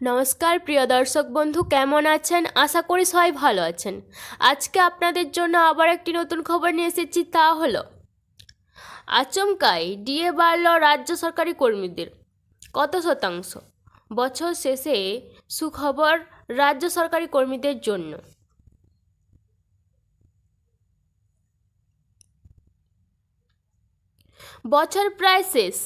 নমস্কার, প্রিয় দর্শক বন্ধু, কেমন আছেন? আশা করি সবাই ভালো আছেন। আজকে আপনাদের জন্য আবার একটি নতুন খবর নিয়ে এসেছি, তা হলো আচমকাই ডিএ বাড়ল রাজ্য সরকারি কর্মীদের। কত শতাংশ? বছর শেষে সুখবর রাজ্য সরকারি কর্মীদের জন্য। বছর প্রায় শেষ।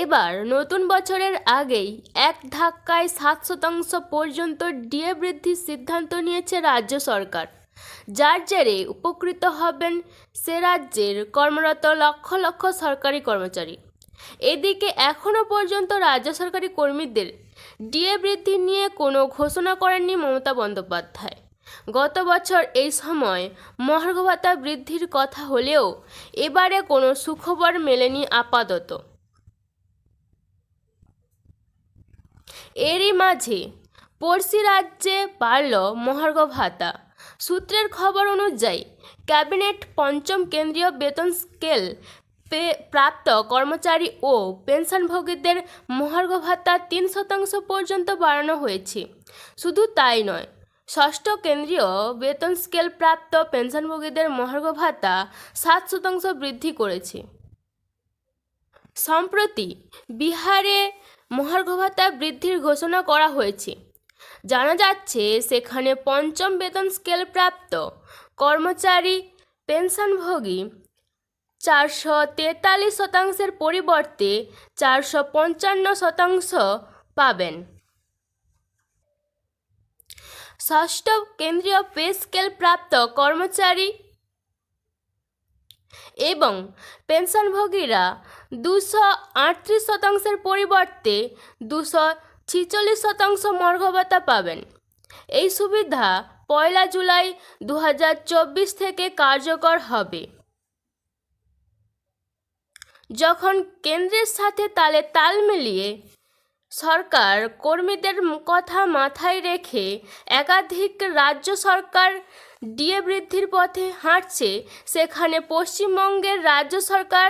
এবার নতুন বছরের আগেই এক ধাক্কায় সাত শতাংশ পর্যন্ত ডিএ বৃদ্ধির সিদ্ধান্ত নিয়েছে রাজ্য সরকার। যার জেরে উপকৃত হবেন সে রাজ্যের কর্মরত লক্ষ লক্ষ সরকারি কর্মচারী। এদিকে এখনও পর্যন্ত রাজ্য সরকারি কর্মীদের ডিএ বৃদ্ধি নিয়ে কোনো ঘোষণা করেননি মমতা বন্দ্যোপাধ্যায়। গত বছর এই সময় মহার্ঘ ভাতা বৃদ্ধির কথা হলেও এবারে কোনো সুখবর মেলেনি আপাতত। এরই মাঝে পড়শি রাজ্যে বাড়ল মহার্ঘ ভাতা। সূত্রের খবর অনুযায়ী, ক্যাবিনেট পঞ্চম কেন্দ্রীয় বেতন স্কেল প্রাপ্ত কর্মচারী ও পেনশনভোগীদের মহার্ঘ ভাতা তিন শতাংশ পর্যন্ত বাড়ানো হয়েছে। শুধু তাই নয়, ষষ্ঠ কেন্দ্রীয় বেতন স্কেল প্রাপ্ত পেনশনভোগীদের মহার্ঘ ভাতা সাত শতাংশ বৃদ্ধি করেছে। সম্প্রতি বিহারে মহার্ঘ ভাতা বৃদ্ধির ঘোষণা করা হয়েছে। জানা যাচ্ছে, সেখানে পঞ্চম বেতন স্কেল প্রাপ্ত কর্মচারী, পেনশনভোগী চারশো তেতাল্লিশ শতাংশের পরিবর্তে চারশো পঞ্চান্ন শতাংশ পাবেন। ষষ্ঠ কেন্দ্রীয় পে স্কেল প্রাপ্ত কর্মচারী এবং পেনশনভোগীরা দুশো আটত্রিশ শতাংশের পরিবর্তে দুশো ছিচল্লিশ শতাংশ মর্ঘ ভাতা পাবেন। এই সুবিধা পয়লা জুলাই দু হাজার চব্বিশ থেকে কার্যকর হবে। যখন কেন্দ্রের সাথে তালে তাল মিলিয়ে সরকার কর্মীদের কথা মাথায় রেখে একাধিক রাজ্য সরকার ডিএ বৃদ্ধির পথে হাঁটছে। সেখানে পশ্চিমবঙ্গের রাজ্য সরকার,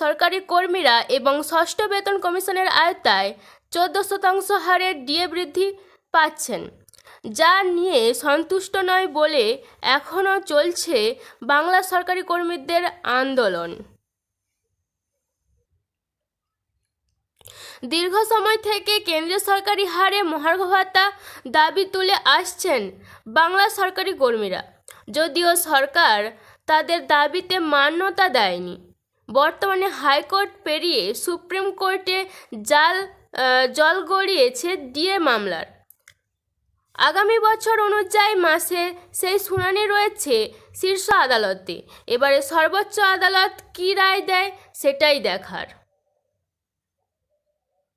সরকারি কর্মীরা এবং ষষ্ঠ বেতন কমিশনের আওতায় চোদ্দ শতাংশ হারে ডিএ বৃদ্ধি পাচ্ছেন, যা নিয়ে সন্তুষ্ট নয় বলে এখনও চলছে বাংলা সরকারি কর্মীদের আন্দোলন। দীর্ঘ সময় থেকে কেন্দ্রীয় সরকারি হারে মহার্ঘ ভাতা দাবি তুলে আসছেন বাংলা সরকারি কর্মীরা। যদিও সরকার তাদের দাবিতে মান্যতা দেয়নি। বর্তমানে হাইকোর্ট পেরিয়ে সুপ্রিম কোর্টে জাল জল গড়িয়েছে ডিএ মামলার। আগামী বছর অনুযায়ী মাসে সেই শুনানি রয়েছে শীর্ষ আদালতে। এবারে সর্বোচ্চ আদালত কী রায় দেয় সেটাই দেখার।